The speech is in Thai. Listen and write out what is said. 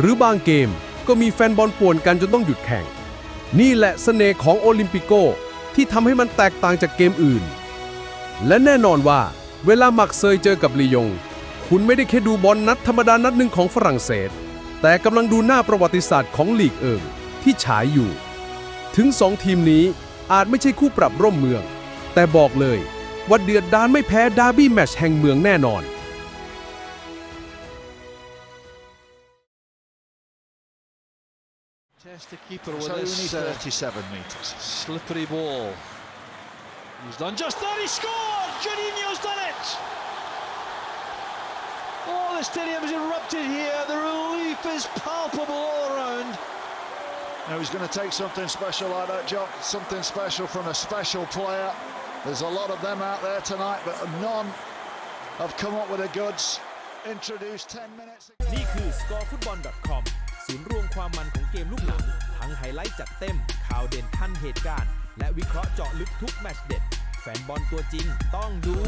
หรือบางเกมก็มีแฟนบอลป่วนกันจนต้องหยุดแข่ง นี่แหละเสน่ห์ของโอลิมปิโกที่ทำให้มันแตกต่างจากเกมอื่น และแน่นอนว่าเวลาหมักเซยเจอกับลียง คุณไม่ได้แค่ดูบอลนัดธรรมดานัดหนึ่งของฝรั่งเศส แต่กำลังดูหน้าประวัติศาสตร์ของลีกเอิงที่ฉายอยู่ ถึงสองทีมนี้อาจไม่ใช่คู่ปรับร่วมเมือง แต่บอกเลยว่าเดือดดานไม่แพ้ดาร์บี้แมช์แห่งเมืองแน่นอน Test the keeper with So only this uh, 37 metres. slippery ball. He's done just that. He scored. Juninho's done it. Oh, the stadium's erupted here. The relief is palpable all around. Now he's going to take something special like that, Jock. Something special from a special player. There's a lot of them out there tonight, but none have come up with the goods. Introduced 10 minutes ago. นี่คือ scorefootball.com ศูนย์รวม ความมันของเกมลูกหนัง ทั้งไฮไลท์จัดเต็ม ข่าวเด่นทันเหตุการณ์ และวิเคราะห์เจาะลึกทุกแมตช์เด็ด แฟนบอลตัวจริงต้องดู